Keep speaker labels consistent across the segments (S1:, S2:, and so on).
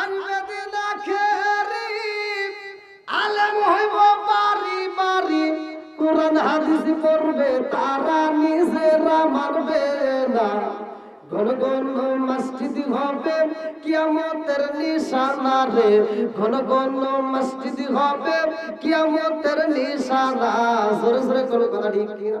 S1: আনবে দিন খেরি, আলেম হইব বাড়ি বাড়ি। কোরআন, হাদিস পড়বে, তারা নিজেরা মানবে না। ঘন ঘন মসজিদ হবে, কিয়ামতের নিশানা রে। ঘন ঘন মসজিদ হবে, কিয়ামতের নিশানা। জোরে জোরে কোনো কথা ঠিক কিনা?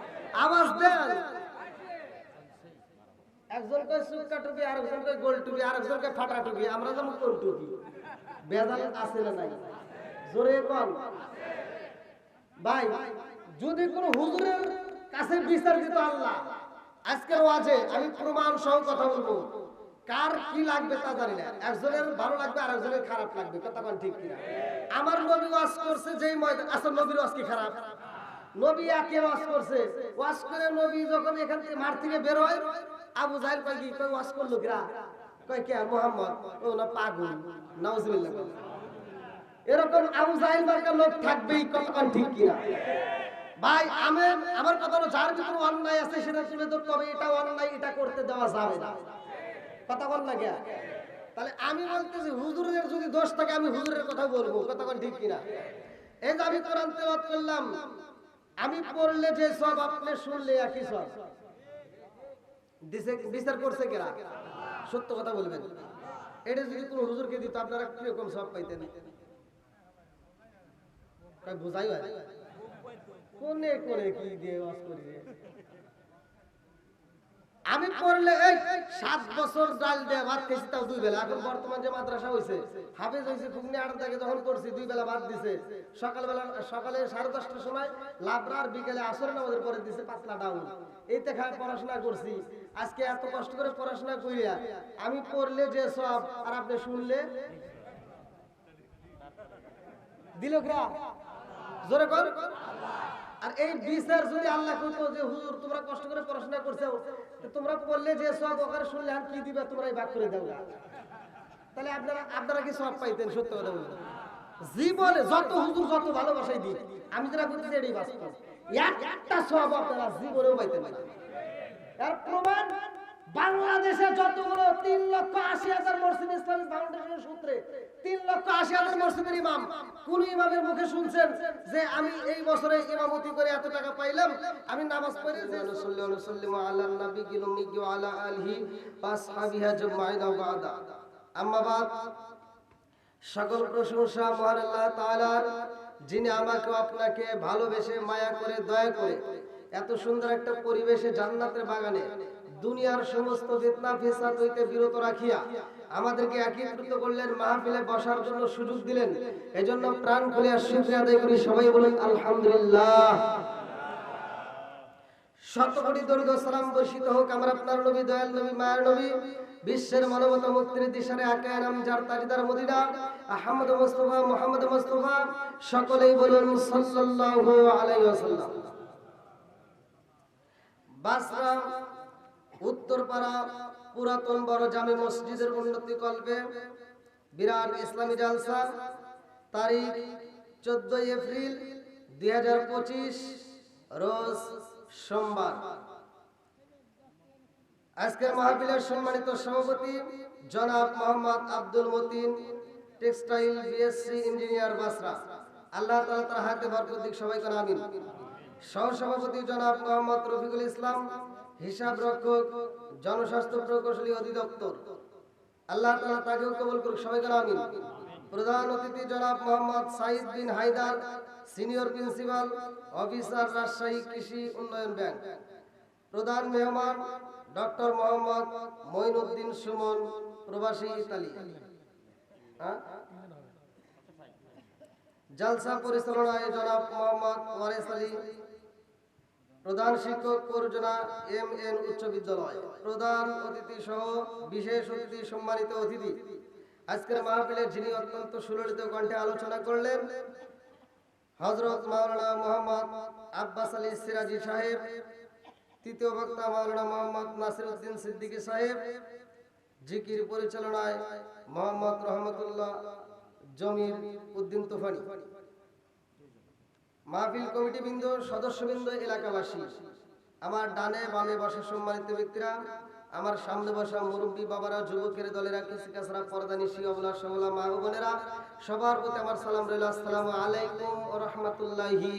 S1: আওয়াজ দেন। একজন কয় সুক্কা টুপি কয় গোল টুপি কয় ফাটা টুপি আমরা যেমন কোন টুপি? বেজাল আছে না নাই? জোরে কোন ভাই যদি কোন হুজুরের কাছে বিচার দিত আল্লাহ আজকের ওয়াজে আমি প্রমাণ সহ কথা বলব। কার কি লাগবে তা জানি না। একজনের ভালো লাগবে আর একজনের খারাপ লাগবে কথা ঠিক কিনা? আমার নবী ওয়াজ করছে যেই ময়দান আসলে নবীর ওয়াজ কি খারাপ? নবী ওয়াজ করছে। ওয়াজ করে নবী যখন এখান থেকে মাঠ থেকে আবু জাহেল কয় কি? কয়, ওয়াজ করল কিরা? কয় কে? মোহাম্মদ। ও না পাগল। নাউজুবিল্লাহ। এরকম আবু জাহেল লোক থাকবেই ঠিক কিনা? ভাই, আমি আমার কথা যার ভিতরে অন্যায় আছে সেটা হবে, এটা অন্যায়, এটা করতে দেওয়া যাবে না। কথা বল না কে তাহলে আমি বলতেছি, হুজুরের যদি দোষ থাকে, আমি হুজুরের কথা বলব কতক্ষণ ঠিক কিনা? এই যে আমি কোরআন তেলাওয়াত করলাম আমি পড়লে যে সব আপনি শুনলে একই সব। বিচার করছে কেরা? সত্য কথা বলবেন। এটা যদি কোনো হুজুরকে দিত, আপনারা কীরকম সব পাইতেন? বোঝাই কোনে করে কি দিয়ে করি? আমি পড়লে এই সাত বছর ডাল দিয়ে ভাত খেয়েছি তাও দুই বেলা। এখন বর্তমান যে মাদ্রাসা হয়েছে হাফেজ হয়েছে আট থেকে, যখন করছি, দুই বেলা ভাত দিছে। সকালবেলা, সকালে সাড়ে দশটার সময় লাবরার বিকেলে আসর নামাজের পরে দিছে পাতলা ডাউন। এইতে খায় পড়াশোনা করছি। আজকে এত কষ্ট করে পড়াশোনা করিয়া আমি পড়লে যে সব, আর আপনি শুনলে? দিল জোরে কর। আর এই বিচার যদি আল্লাহ করতো যে, হুজুর, তোমরা কষ্ট করে পড়াশোনা করছ তোমরা বললে যে, সব ওখানে শুনলে আর কি দিবে তোমরা এই ভাগ করে দাও। তাহলে আপনারা আপনারা কি সব পাইতেন, সত্য কথা বলুন? জীবনে যত হুজুর, যত ভালোবাসাই দিই আমি যেটা করতেছি এটাই বাস্তব। একটা সব আপনারা জীবনেও পাইতেন না এর প্রমাণ বাংলাদেশে যতগুলো তিন লক্ষ আশি হাজার মসজিদ ইসলামিক ফাউন্ডেশনের সূত্রে, তিন লক্ষ আশি হাজার মসজিদের ইমাম কোন ইমামের মুখে শুনছেন যে আমি এই বছরে ইমামতি করে এত টাকা পাইলাম, আমি নামাজ পড়ে যে সাল্লাল্লাহু আলাইহি ওয়াসাল্লাম আলা বাদা। আম্মা বাদ, সকল প্রশংসা মহান আল্লাহ তাআলার, যিনি আমাকে আপনাকে ভালোবেসে, মায়া করে, দয়া করে, এত সুন্দর একটা পরিবেশে জান্নাতের বাগানে দুনিয়ার সমস্ত ফিতনা ফিসাদ হইতে বিরত রাখিয়া আমাদেরকে একত্রিত করলেন, মাহফিলে বসার জন্য সুযোগ দিলেন। এজন্য প্রাণ খুলে শুকরিয়া আদায় করি। সবাই বলুন, আলহামদুলিল্লাহ। শত কোটি দরুদ সালাম বর্ষিত হোক, আমার আপনার নবী, দয়াল নবী, মায়ের নবী, বিশ্বের মানবতা মুক্তির দিশারে আকায় নাম যার তাজিদার Medina, Ahmad Mustafa, Muhammad Mustafa, সকলেই বলুন, সাল্লাল্লাহু আলাইহি ওয়াসাল্লাম। বাসরা উত্তরপাড়া পুরাতন বড় জামে মসজিদের উন্নতি কল্পে বিরাট ইসলামী জালসা। তারিখ চোদ্দই এপ্রিল দুই হাজার পঁচিশ, রোজ সোমবার। আজকের মাহফিলের সম্মানিত সভাপতি জনাব Mohammad Abdul Matin, textile BSc engineer বাসরা। আল্লাহ তালা তার হাতে বরকত দিক সবাই করে আমিন। সহসভাপতি জনাব মোহাম্মদ রফিকুল ইসলাম হিসাব রক্ষক, জনস্বাস্থ্য প্রকৌশলী অধিদপ্তর। আল্লাহ তালা তাকেও কবুল করুক সবাই করে আমিন। প্রধান অতিথি জনাব Mohammad Saeed bin Haider, senior principal, officer Rajshahi Krishi Unnayan bank. প্রধান মেহমান, ডক্টর মোহাম্মদ মঈনুদ্দিন সুমন, প্রবাসী ইতালি। হ্যাঁ? জালসা পরিচালনায় জনাব মোহাম্মদ ওয়ারেস আলী প্রধান শিক্ষক পরিযোজনা এম এন উচ্চ বিদ্যালয়। প্রধান অতিথি সহ বিশেষ অতিথি সম্মানিত অতিথি। আজকের মাহফিলে যিনি অত্যন্ত সুললিত কণ্ঠে আলোচনা করলেন হজরত মাওলানা মোহাম্মদ আব্বাস আলী সিরাজি সাহেব, তৃতীয় বক্তা মাওলানা মোহাম্মদ নাসির উদ্দিন সিদ্দিকী সাহেব, জিকির পরিচালনায় মোহাম্মদ রহমতুল্লাহ জমির উদ্দিন তুফানি। মাহফিল কমিটি বৃন্দ সদস্যবৃন্দ, এলাকাবাসী, আমার ডানে বামে বসা সম্মানিত ব্যক্তিরা, আমার সামনে বসা মুরব্বী বাবারা, যুবকের দলেরা কৃষিকাছরা পর্দানিশি, অবলা সবলা মা বোনেরা, সবার প্রতি আমার সালাম রইল। আসসালামু আলাইকুম ও রহমতুল্লাহি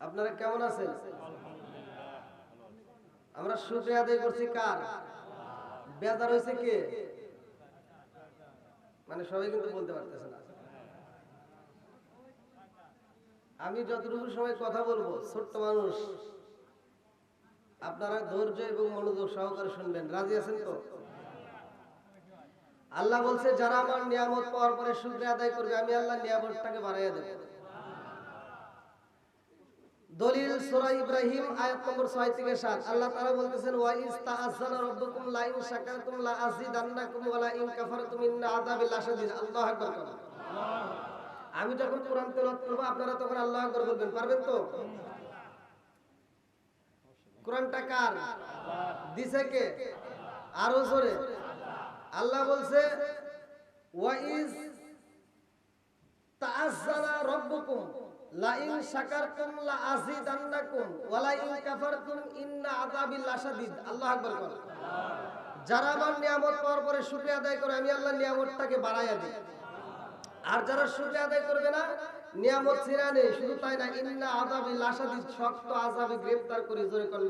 S1: আপনারা কেমন আছেন? আমরা শুক্রিয়া আদায় করছি কার? বেজার হয়েছে কে? মানে সবাই কিন্তু বলতে পারতেছে না। আমি যতটুকু সময় কথা বলব, ছোট্ট মানুষ, আপনারা ধৈর্য এবং মনোযোগ সহকারে শুনবেন। রাজি আছেন তো? আল্লাহ বলছে, যারা আমার নিয়ামত পাওয়ার পরে শুক্রিয়া আদায় করবে, আমি আল্লাহ নিয়ামতটাকে বাড়াইয়া দেব। দলিল সূরা ইব্রাহিম আয়াত নম্বর 6 থেকে 7 আল্লাহ তাআলা বলতেছেন, ওয়া রাব্বুকুম লা ইন শাকারতুম লা আযিদান্নাকুম ওয়া লা ইন কাফারতুম ইন্না আল্লাহু আকবার আমি যখন তেলাওয়াত করব, আপনারা তখন আল্লাহু আকবার বলবেন, পারবেন তো? কার? দিছে কে? আরও জোরে। আল্লাহ বলছে, ওয়া রাব্বুকুম। লা ইন শাকারতুম লা ওয়া লা ইন কাফারতুম ইন্না লাশাদীদ। আকবার করুন যারা আমার নিয়ামত পাওয়ার পরে শুকরিয়া আদায় করে, আমি নিয়ামতটাকে বাড়াইয়া দিই। আর যারা শুকরিয়া আদায় করবে না, নিয়ামত নেই, শুধু তাই না, ইন্না লাশাদীদ, শক্ত আযাবে গ্রেফতার করে, জোরে কর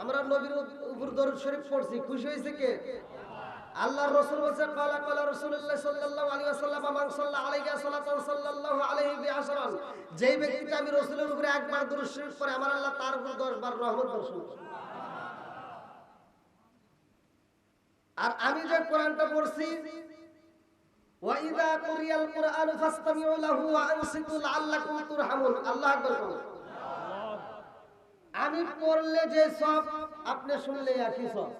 S1: আমরা নবীর উপর দরুদ শরীফ পড়ছি, খুশি হয়েছে কে? আল্লাহর রাসূল বলেছেন ক্বালা ক্বালা রাসূলুল্লাহ সাল্লাল্লাহু আলাইহি ওয়াসাল্লাম, মান সাল্লা আলাইহি সাল্লাতান সাল্লাল্লাহু আলাইহি বিআশরান। যেই ব্যক্তিটা আমি রাসূলের উপরে একবার দরুদ শরীফ পড়ে, আমার আল্লাহ তার উপর 10 বার রহমত বর্ষণ আর আমি যে কোরআনটা পড়ছি ওয়াইদা কুরিয়াল কুরআন ফাসতামিউ লাহু ওয়া আনসিতু লাআল্লাকুম তুরহামুন। আল্লাহু আকবার করুন আমি পড়লে যে সব, আপনি শুনলে একই সব।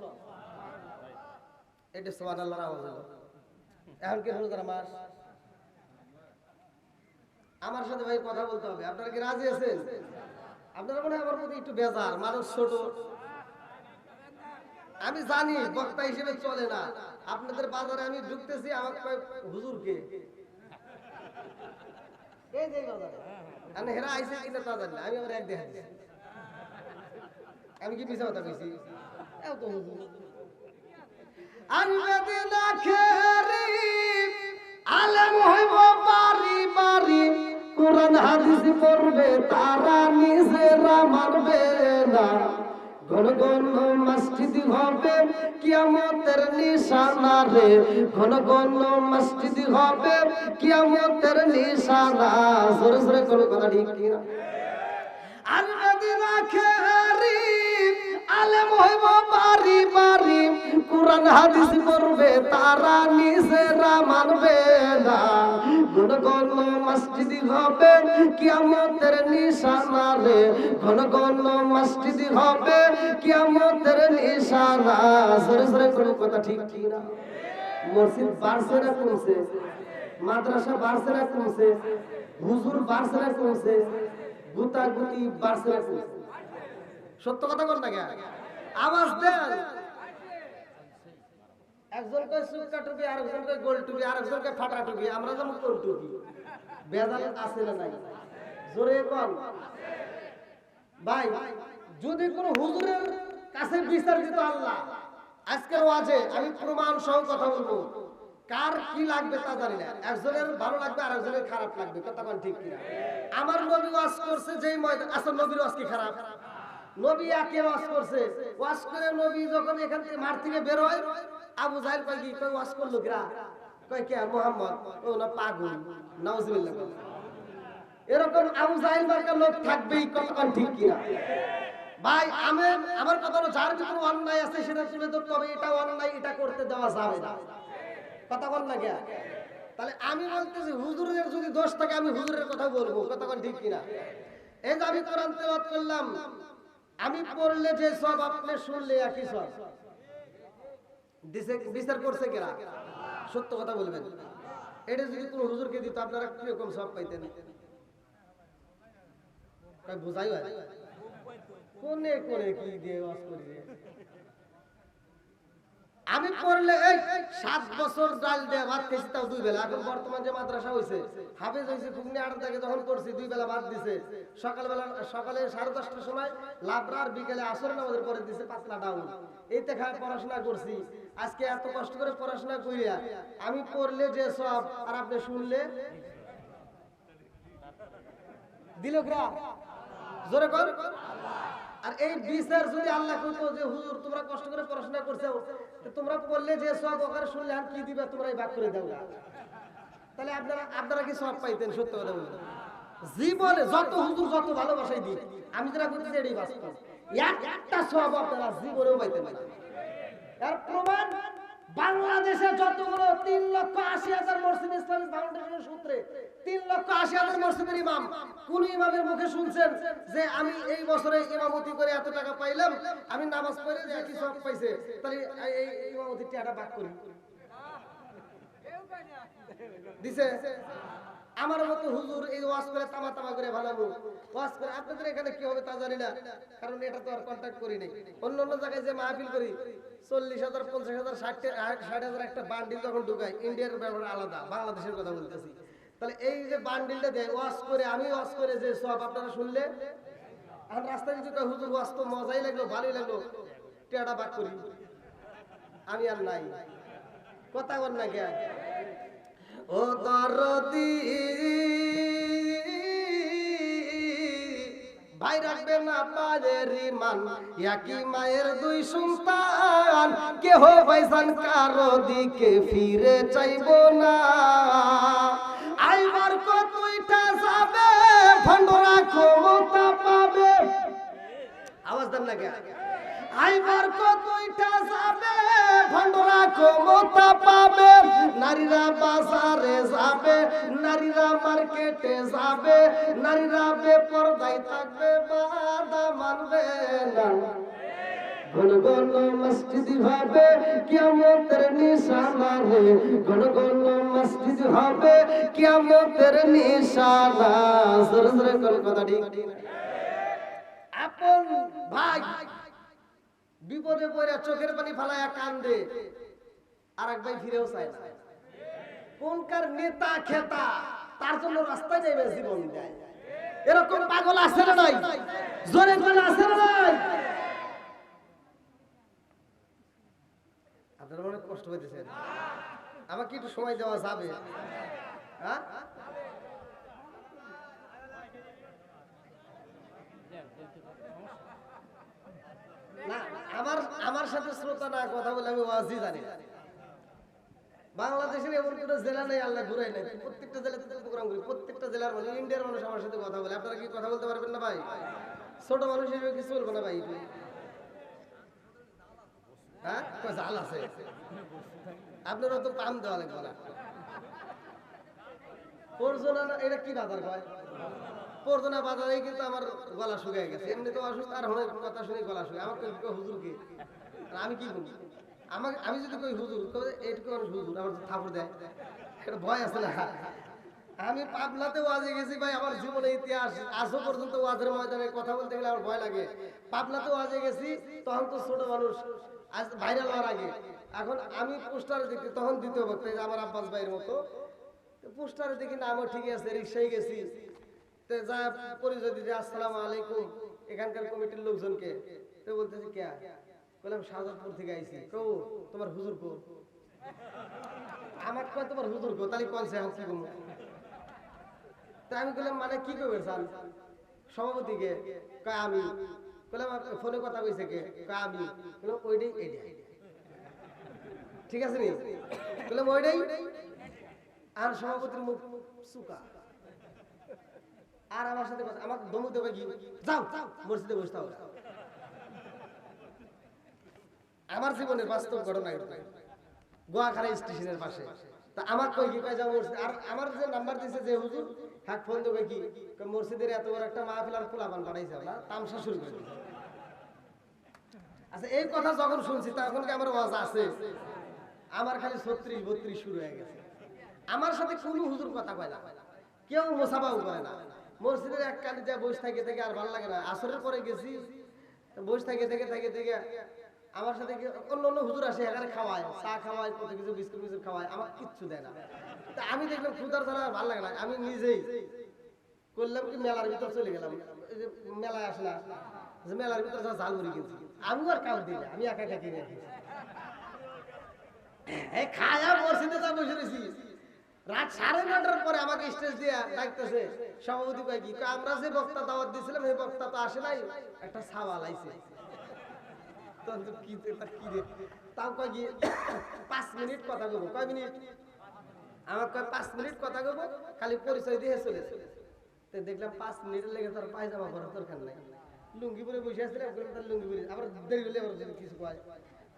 S1: এটা সুবহানাল্লাহ আওয়াজ এখন কি আমার? সাথে ভাই কথা বলতে হবে। আপনারা কি রাজি আছেন? আপনারা মনে আমার প্রতি একটু বেজার, মানুষ ছোট। আমি জানি বক্তা হিসেবে চলে না। আপনাদের বাজারে আমি ঢুকতেছি আমার হুজুরকে এই আমি হেরা আইসে কিনা তা জানি আমি আমার এক দেখা আমি কি মিশা কথা কইছি? এও তো হুজুর। আলেম হইব বাড়ি বাড়ি। কোরআন, হাদিস পড়বে, তারা নিজেরা মানবে না। ঘন ঘন মসজিদ হবে, কিয়ামতের নিশানা রে। ঘন ঘন মসজিদ হবে, কিয়ামতের নিশানা। জোরে জোরে কোনো কথা ঠিক কিনা? আলেম হইব বাড়ি বাড়ি কোরআন, হাদিস পড়বে, তারা নিজেরা মানবে না। ঘন ঘন মসজিদ হবে, কিয়ামতের নিশানা রে ঘন ঘন মসজিদ হবে, কিয়ামতের নিশানা। সরে সরে কোন কথা ঠিক কি না মসজিদ বাড়ছে না কমছে, মাদ্রাসা বাড়ছে না কমছে, হুজুর বাড়ছে না কমছে, গুতাগুতি বাড়ছে না কমছে। সত্য কথা বল না কেন? আওয়াজ দেন। একজন কয় সুক্কা টুপি আর একজন কয় গোল টুপি আর একজন কয় ফাটা টুপি, আমরা যেমন কোন টুপি। বেজাল আছে না নাই? জোরে কল ভাই, যদি কোন হুজুরের কাছে বিচার দিত আল্লাহ, আজকের ওয়াজে আমি প্রমাণ সহ কথা বলব। কার কি লাগবে তা জানি না। একজনের ভালো লাগবে আর একজনের খারাপ লাগবে। কথা ঠিক কিনা? আমার নবী ওয়াজ করছে, যেই ময়দান আসল নবীর ওয়াজ কি খারাপ? নবী একে ওয়াজ করছে। ওয়াজ করে নবী যখন এখান থেকে থেকে বের হয়, আবু জাহেল কয় কি? কয়, ওয়াজ করল কিরা? কয় কে মোহাম্মদ? ও না পাগল। নাউজুবিল্লাহ। এরকম আবু জাহেল লোক থাকবেই কতক্ষণ ঠিক কিনা ভাই, আমি, আমার কথা যার অন্যায় আছে, সেটা তুলে এটা অন্যায়, এটা করতে দেওয়া যাবে না। কথা বল না গিয়া তাহলে আমি বলতেছি, হুজুরের যদি দোষ থাকে, আমি হুজুরের কথা বলব। কতক্ষণ ঠিক কিনা এই যে আমি করলাম আমি পড়লে যে সব আপনি শুনলে একই সব। বিচার করছে কেরা? সত্য কথা বলবেন। এটা যদি কোনো হুজুরকে দিত, আপনারা কীরকম সব পাইতেন? বুঝাই কোনে কোনে কি দিয়ে বাস করি? আমি পড়লে এই সাত বছর ডাল দিয়ে ভাত খেয়েছি তাও দুই বেলা। এখন বর্তমান যে মাদ্রাসা হয়েছে হাফেজ হয়েছে ঘুগনি আট যখন করছি, দুই বেলা ভাত দিছে। সকালবেলা, সকালে সাড়ে দশটার সময় লাবরা আর বিকেলে আসর নামাজের পরে দিছে পাতলা ডাউন। এইতে খায় পড়াশোনা করছি। আজকে এত কষ্ট করে পড়াশোনা করিয়া আমি পড়লে যে সব, আর আপনি শুনলে? দিল জোরে কর আর এই বিচার যদি আল্লাহ কইতো যে, হুজুর, তোমরা কষ্ট করে পড়াশোনা করছ তোমরা বললে যে, সব ওখানে শুনলে আর কি দিবে, তোমরা এই ভাগ করে দাও তাহলে আপনারা আপনারা কি সব পাইতেন, সত্য কথা বলবেন জীবনে যত হুজুর যত ভালোবাসাই দিই আমি যেটা করতেছি এটাই বাস্তব। একটা সব আপনারা জীবনেও পাইতে না তার প্রমাণ বাংলাদেশে যতগুলো তিন লক্ষ আশি হাজার মসজিদ ইসলামী ফাউন্ডেশনের সূত্রে, তিন লক্ষ আশি হাজার মসজিদের ইমাম, কোন ইমামের মুখে শুনছেন যে আমি এই বছরে ইমামতি করে এত টাকা পাইলাম, আমি নামাজ পড়ে যে কি সব পাইছে? তাহলে এই ইমামতির টাকাটা ভাগ করি। দিছে? আমার মতো হুজুর এই ওয়াজ করে তামা তামা করে ভালাবো। ওয়াজ করে আপনাদের এখানে কি হবে তা জানি না, কারণ এটা তো আর কন্ট্যাক্ট করি নাই। অন্য অন্য জায়গায় যে মাহফিল করি, চল্লিশ হাজার, পঞ্চাশ হাজার, ষাট ষাট হাজার একটা বান্ডিল যখন ঢুকাই ইন্ডিয়ার ব্যাপার আলাদা, বাংলাদেশের কথা বলতেছি। তাহলে এই যে বান্ডিলটা দেয়, ওয়াজ করে, আমি ওয়াজ করে যে সব আপনারা শুনলে আর রাস্তায় যদি হুজুর, ওয়াজ তো মজাই লাগল, ভালোই লাগল, টেয়াটা বাক করি। আমি আর নাই। কথা বল না কে ও দরদি। ভাই রাখবে না পায়ের মান একই মায়ের দুই সন্তান। কেহ ভাইসান কারও দিকে ফিরে চাইব না। আইবার কতইটা যাবে ভণ্ডরা ক্ষমতা পাবে। আওয়াজ দেন না কে আইবার কতইটা যাবে? ভণ্ডরা ক্ষমতা পাবে। নারীরা বাজারে যাবে। নারীরা মার্কেটে যাবে। নারীরা বেপরদায় থাকবে, বাধা মানবে না। ঘন ঘন মসজিদ হবে, কিয়ামতের নিশানা রে। ঘন ঘন মসজিদ হবে, কিয়ামতের নিশানা। জোরে জোরে কোন কথা ঠিক? আপন ভাই বিপদে পড়ে চোখের পানি ফালায়া কান্দে। আর এক ভাই ফিরেও চায় না। কোনকার নেতা, খেতা, তার জন্য রাস্তায় নেবে জীবন দেয়। এরকম পাগল আছে না নাই? জোরে করে আছে না নাই? আপনারা অনেক কষ্ট হইতেছে আমাকে একটু সময় দেওয়া যাবে। হ্যাঁ না আমার আমার সাথে শ্রোতা না বলে জানি বাংলাদেশের এমন কোনো জেলা নেই, আল্লাহ ঘুরাই নাই। প্রত্যেকটা জেলাতে প্রোগ্রাম করি, প্রত্যেকটা জেলার মানুষ, ইন্ডিয়ার মানুষ আমার সাথে কথা বলে। আপনারা কি কথা বলতে পারবেন না ভাই? ছোট মানুষ হিসেবে কিছু বলব না ভাই? হ্যাঁ? জাল আছে। আপনারা তো পাম দেওয়া লাগবে না। এটা কি বাজার কয় পরজনা বাজারেই কিন্তু আমার গলা শুকিয়ে গেছে। এমনি তো অসুস্থ, আর হলে কথা শুনে গলা শুকিয়ে। আমার হুজুর কি? আমি কি বলি আমাকে, আমি যদি কই হুজুর, কই এইটুকু মানুষ হুজুর, আমার থাপড় দেয় এটা ভয় আছে না? আমি পাবনাতে ওয়াজে গেছি ভাই, আমার জীবনে ইতিহাস, আজও পর্যন্ত ওয়াজের ময়দানে কথা বলতে গেলে আমার ভয় লাগে। পাবনাতে ওয়াজে গেছি, তখন তো ছোট মানুষ, আজ ভাইরাল হওয়ার আগে। এখন আমি পোস্টারে দেখি তখন দ্বিতীয় এই আমার আব্বাস ভাইয়ের মতো। পোস্টারে দেখি না আমার ঠিক আছে, রিক্সায় গেছি। তো যা পরিচয় দিতে, আসসালামু আলাইকুম, এখানকার কমিটির লোকজনকে। তো বলতেছি, কে? বললাম শাহজাদপুর থেকে আইছি। কৌ তোমার হুজুর কো? আমার কয়, তোমার হুজুর কো? তাহলে কোন সে কি কমু তা আমি বললাম মানে কি করবে স্যার? সভাপতিকে, কয়, আমি। বললাম ফোনে কথা কইছে কে? কয়, আমি। বললাম ওইটাই এইটাই ঠিক আছে নি? বললাম ওইটাই। আর সভাপতির মুখ সুকা আর আমার সাথে কথা আমাকে দমু দেবে যাও, মসজিদে বসতে হবে। আমার জীবনের বাস্তব ঘটনা গোয়াখাড়া স্টেশনের পাশে। তা আমার কই কি? কয় যা মসজিদ আর আমার যে নাম্বার দিছে যে হুজুর হ্যাক ফোন দেবে কি? মসজিদের এত বড় একটা মাহফিল আর পোলাপান বানাইছে না, তামসা শুরু করে আচ্ছা এই কথা যখন শুনছি, তখন কি আমার ওয়াজ আছে? আমার খালি ছত্রিশ বত্রিশ শুরু হয়ে গেছে। আমার সাথে কোনো হুজুর কথা কয় না। কেউ মোসাফাও করে না। মসজিদের এক কালি যা বসে থাকে, থেকে আর ভালো লাগে না। আসরের পরে গেছি। বসে থাকে, থেকে থেকে থেকে আমার সাথে অন্য অন্য হুজুর আসে এখানে খাওয়ায় চা খাওয়ায় কত কিছু বিস্কুট বিস্কুট খাওয়ায় আমার কিচ্ছু দেয় না। তা আমি দেখলাম ক্ষুদার ছাড়া ভালো লাগে না আমি নিজেই করলাম কি মেলার ভিতর চলে গেলাম। মেলায় আসলা যে মেলার ভিতর যা মুড়ি কিনছি আমি আর কাউ দিই না, আমি একা একা কিনে এই খায়া মসজিদে যা বসে রয়েছি রাত সাড়ে নটার পরে আমাকে স্টেজ দিয়ে ডাকতেছে সভাপতি কয় কি আমরা যে বক্তা দাওয়াত দিয়েছিলাম সেই বক্তা তো আসে নাই একটা সাওয়াল আইছে আমার তার লুঙ্গি পরে বসে যদি কিছু কয়।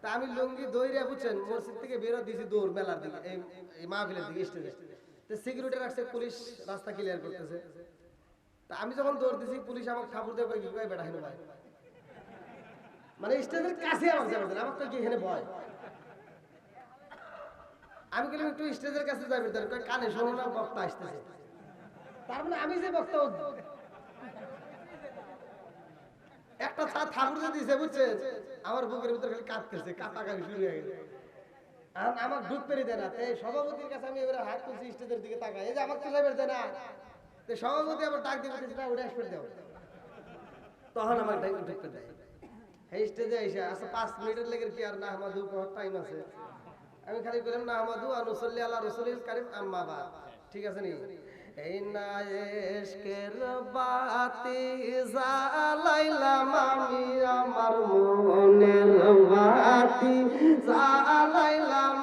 S1: তা আমি লুঙ্গি দৌড়ে বুঝছেন, মসজিদ থেকে বেরো দিয়েছি দৌড় মেলার দিকে মাহফিলের দিকে, স্টেজে। সিকিউরিটি রাখছে, পুলিশ রাস্তা ক্লিয়ার করতেছে। তা আমি যখন দৌড় দিছি, পুলিশ আমাকে ঠাকুর কয় কি কয় হেন ভাই? মানে স্টেজের কাছে আমার যাবে আমার তো কি এখানে ভয় আমি গেলাম একটু স্টেজের কাছে যাবে কানে শোনো বক্তা আসতেছে। তার মানে আমি যে বক্তা একটা ঠাকুর যে বুঝছে আমার বুকের ভিতরে খালি কাঁদতেছে কাঁপাকাপি শুরু হয়ে গেছে। আর আমার ঢুক পেরে দেয় না। এই সভাপতির কাছে আমি এবারে হাত তুলছি, স্টেজের দিকে তাকাই এই যে আমার তো যাবে দেয় না। সভাপতি আবার ডাক না, ওটা আসবে তখন আমার ডাক ঢুকতে দেয়। এই স্টেজে এসে আচ্ছা পাঁচ মিনিটের লেগে কি আর না টাইম আছে? আমি খালি বললাম না আমাদু আনুসল্লি আল্লাহ রসুলিল কারিম আম্মা বা ঠিক আছে নি? এই নায়েশকের বাতি জালাইলাম আমি আমার মনের বাতি জ্বালাইলাম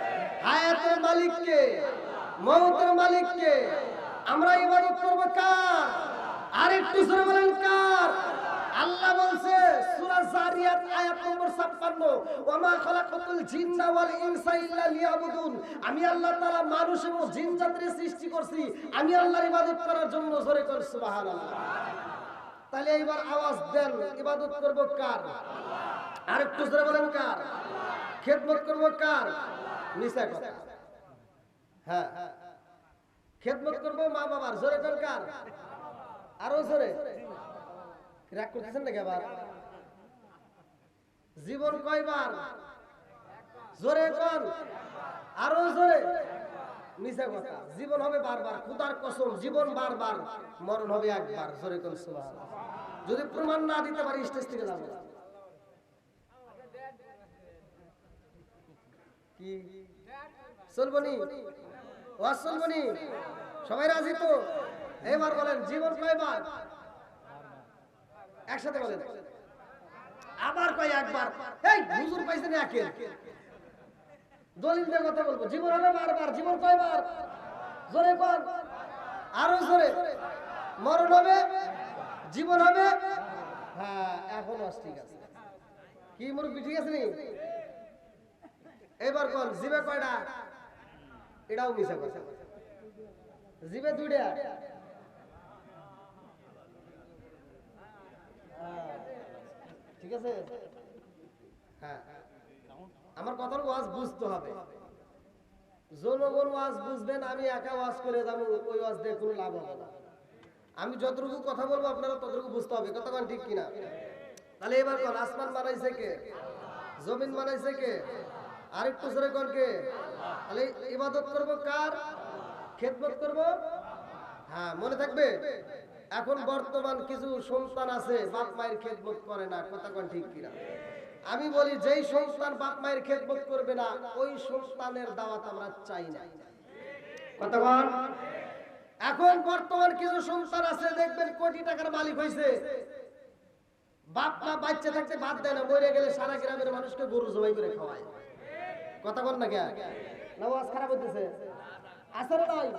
S1: হায়াতের মালিক কে মৌতের মালিক কে আমরা ইবাদত করব কার? আরেকটু জোরে বলেন কার? আল্লাহ বলছে, সূরা জারিয়াত আয়াত নম্বর 56 ওয়ামা খালাকাতুল জিন্না ওয়াল ইনসা ইল্লা লিয়াবুদুন। আমি আল্লাহ তাআলা মানুষ এবং জিন জাতির সৃষ্টি করছি। আমি আল্লাহর ইবাদত করার জন্য জোরে কর সুবহানাল্লাহ। তাহলে এবার আওয়াজ দেন, ইবাদত করব কার? আরেকটু জোরে বলেন কার? খেদমত করব কার? মিছা কথা। হ্যাঁ। খেদমত করব মা বাবার, জোরে কর কার? আরও জোরে। রাগ করতেছেন নাকি আবার? জীবন কয়বার? জোরে কর। আরও জোরে। মিছা কথা। জীবন হবে বারবার। খুদার কসম, জীবন বারবার, মরণ হবে একবার। জোরে সুবহানাল্লাহ। যদি প্রমাণ না দিতে পারি স্টেজ থেকে যাব। কি? চলবনি সবাই রাজি তো? এবার বলেন, জীবন কয়বার? একসাথে বলেন। আবার কয় একবার? এই, হুজুর পাইছেন একের? দলিল কথা বলব। জীবন হবে বারবার, জীবন কয়বার? জোরে কর আরও জোরে। মরণ হবে, জীবন হবে। হ্যাঁ এখন ঠিক আছে। কি মুরব্বী, ঠিক আছে নি? এবার কোন জিবে কয়টা? এটাও মিশা কথা জিবে দুইটা। হ্যাঁ, ঠিক আছে? হ্যাঁ। আমার কথার ওয়াজ বুঝতে হবে। জনগণ ওয়াজ বুঝবেন আমি একা ওয়াজ করে যাব ওই ওয়াজ দিয়ে কোনো লাভ হবে না। আমি যতটুকু কথা বলব আপনারা ততটুকু বুঝতে হবে। কতক্ষণ ঠিক কিনা? তাহলে এবার কোন আসমান বানাইছে কে? জমিন বানাইছে কে? আরেকটু জোরে কোন কে? তাহলে ইবাদত করব কার? খেদমত করব? হ্যাঁ মনে থাকবে? এখন বর্তমান কিছু সন্তান আছে, বাপ মায়ের খেদমত করে না, কথা কোন ঠিক কিনা? আমি বলি, যেই সন্তান বাপ মায়ের খেদমত করবে না, ওই সন্তানের দাওয়াত আমরা চাই না। কথা বল এখন বর্তমান কিছু সন্তান আছে, দেখবেন কোটি টাকার মালিক হয়েছে বাপ মা বাচ্চা থাকতে বাদ দেয় না, মরে গেলে সারা গ্রামের মানুষকে গরু জবাই করে খাওয়ায়। কথা বল না কে না ওয়াজ খারাপ হইতেছে। আসলে নয়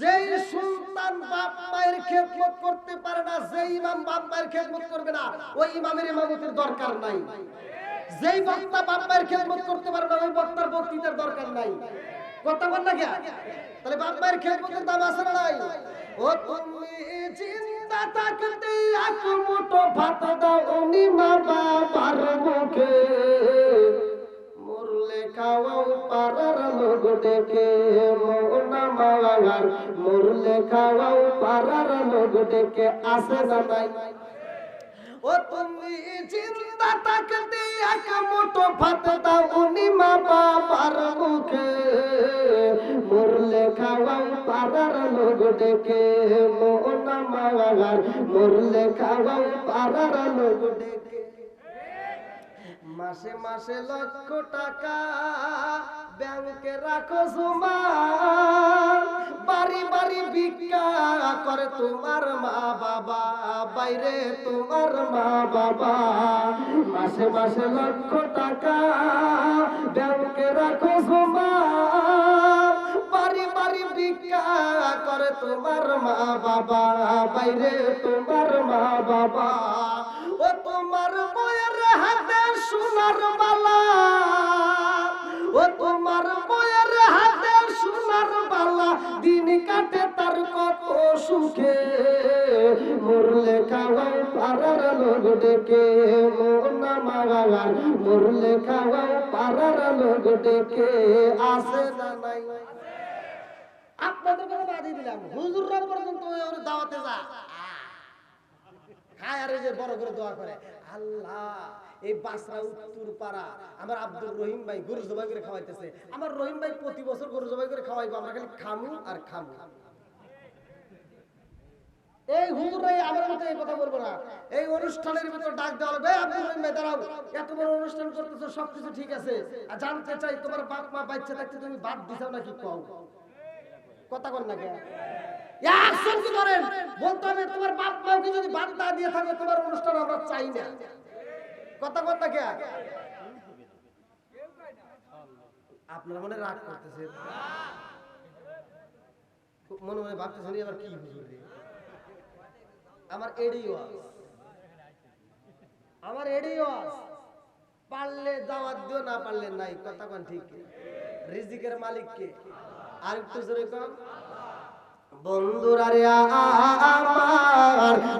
S1: যেই সুলতান বাপ মায়ের খেদমত করতে পারে না যে ইমাম বাপ মায়ের খেদমত করবে না, ওই ইমামের ইমামতির দরকার নাই। যেই বক্তা বাপ মায়ের খেদমত করতে পারে না, ওই বক্তার বক্তৃতার দরকার নাই। কথা বল না কে তাহলে বাপ মায়ের খেদমতের দাম আছে না নাই? ও তুমি জিন্দা থাকতে এক মুঠো ভাত দাও উনি মা বাবার মুখে। খাওয়াও পারার লোক ডেকে মোনা মাওয়ার মরলে খাওয়াও পারার লোক ডেকে আসে না নাই। ও তুমি চিন্তা থাকতে এক মুঠো ভাত দাও উনি মা বাবার মুখে। মরলে খাওয়াও পারার লোক ডেকে খাওয়াও পারার লোক ডেকে মাসে মাসে লক্ষ টাকা ব্যাংকে রাখো জমা। বাড়ি বাড়ি ভিক্ষা করে তোমার মা বাবা, বাইরে তোমার মা বাবা। মাসে মাসে লক্ষ টাকা ব্যাংকে রাখো জমা। বাড়ি বাড়ি ভিক্ষা করে তোমার মা বাবা, বাইরে তোমার মা বাবা। সোনার বালা, ও তোমার বইয়ের হাতে সোনার বালা, দিন কাটে তার কত সুখে, মরলে খাওয়াও পারার লোক ডেকে, মোনা মাগার মরলে খাওয়াও পারার লোক ডেকে আসে না নাই। আপনাদের কথা বাদই দিলাম, হুজুররা পর্যন্ত ওর দাওয়াতে যা। খায় আর যে বড় আল্লাহ। এই বাসরা উত্তর পাড়া, আমার আব্দুর রহিম ভাই গরু জবাই করে খাওয়াইতেছে। আমার রহিম ভাই প্রতি বছর গরু জবাই করে খাওয়াইবো, আমরা খালি খামু আর খামু। এই আমার মতো এই কথা বলব না। এই অনুষ্ঠানের ভিতর ডাক দেওয়া এত বড় অনুষ্ঠান করতেছো, সবকিছু ঠিক আছে। আর জানতে চাই তোমার বাপ মা বাচ্চা তুমি বাদ দিছাও নাকি কও? কথা কন না কেন? হবে তোমার বাপ মাকে যদি বাদ না দিয়ে থাকে, তোমার অনুষ্ঠান আমরা চাই না। কথা কথা কে? আপনারা মনে রাগ করতেছে। মনে মনে ভাবতেছেন এবার কি হুজুর আমার এডি ওয়াজ। আমার এডি পারলে দাওয়াত দিও, না পারলে নাই। কথা কোন ঠিক। রিজিকের মালিক কে আর একটু জোরে কম বন্ধুরা রে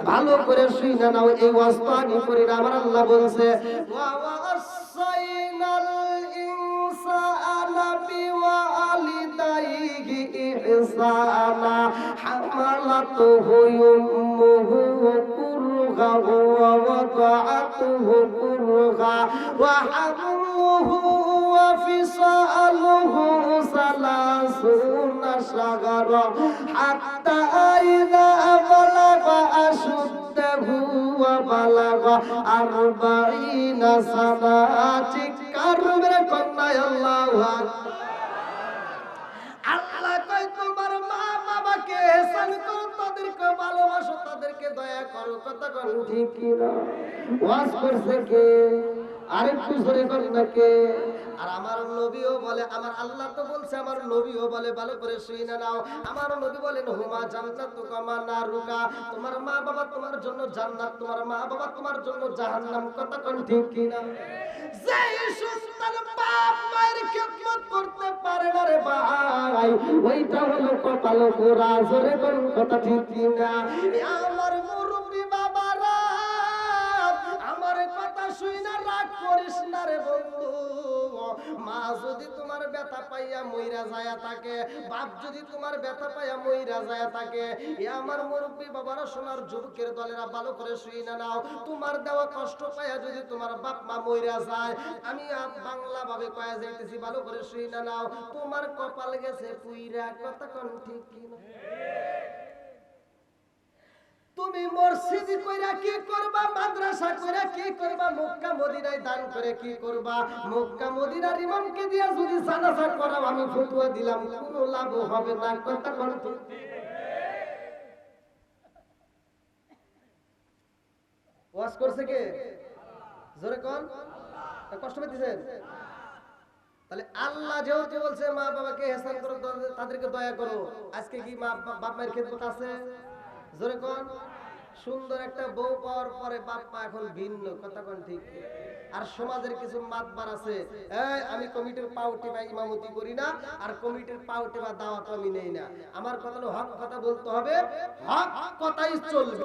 S1: ভালো করে শুনে নাও, এই ওয়াজটা আমি করি না, আমার আল্লাহ বলছে, ওয়া ওয়াসাইনাল ইনসানা বিওয়ালিদাইহি ইহসানা, হামালাতুহু উম্মুহু হামলুহু ওয়া ফিসালুহু সালাসুনা শাহরা হাত্তা ইযা দয়া করো করো কথা কন ঠিক কি না ওয়াজ করছে কে? আরেকটু জোরে কর না আর আমার নবীও বলে, আমার আল্লাহ তো বলছে, আমার নবীও বলে, ভালো করে শুই না নাও। আমার নবী বলেন, হুমা জান্নাত কামা না রুকা তোমার মা বাবা তোমার জন্য জান্নাত, তোমার মা বাবা তোমার জন্য জাহান্নাম, কথা কোন ঠিক কি না যেই সন্তান বাপ মায়ের খেদমত করতে পারে না রে ভাই, ওইটা হলো কপাল পোড়া। জোরে কোন কথা ঠিক কি না আমার রে বন্ধু, মা যদি তোমার ব্যথা পাইয়া মইরা যায় থাকে, বাপ যদি তোমার ব্যথা পাইয়া মইরা যায় থাকে, এ আমার মুরব্বী বাবারা সোনার যুবকের দলেরা ভালো করে শুই না নাও। তোমার দেওয়া কষ্ট পাইয়া যদি তোমার বাপ মা মইরা যায়, আমি বাংলা ভাবে কয়া যাইতেছি, ভালো করে শুই না নাও। তোমার কপাল গেছে পুইরা, কথা কোন ঠিক কি না তুমি মসজিদ কইরা কি করবা? মাদ্রাসা কইরা কি করবা? মক্কা মদিনায় দান করে কি করবা? মক্কা মদিনার ইমামকে দিয়া যদি জানাজা করাও, আমি ফতোয়া দিলাম, কোনো লাভ হবে না। কথা কোন ওয়াজ করছে কে? জোরে কোন। কষ্ট পেতেছেন তাহলে আল্লাহ যেহেতু বলছে মা বাবাকে হেসান করো তাদেরকে দয়া করো। আজকে কি মা বাপ মায়ের খেদমত আছে? জোরে কোন। সুন্দর একটা বউ পাওয়ার পরে বাপ মা এখন ভিন্ন, কথা কোন ঠিক। আর সমাজের কিছু মাতবার আছে আমি কমিটির পাউটি বা ইমামতি করি না, আর কমিটির পাউটি বা দাওয়াত আমি নেই না। আমার কথা হক কথা বলতে হবে, হক কথাই চলবে।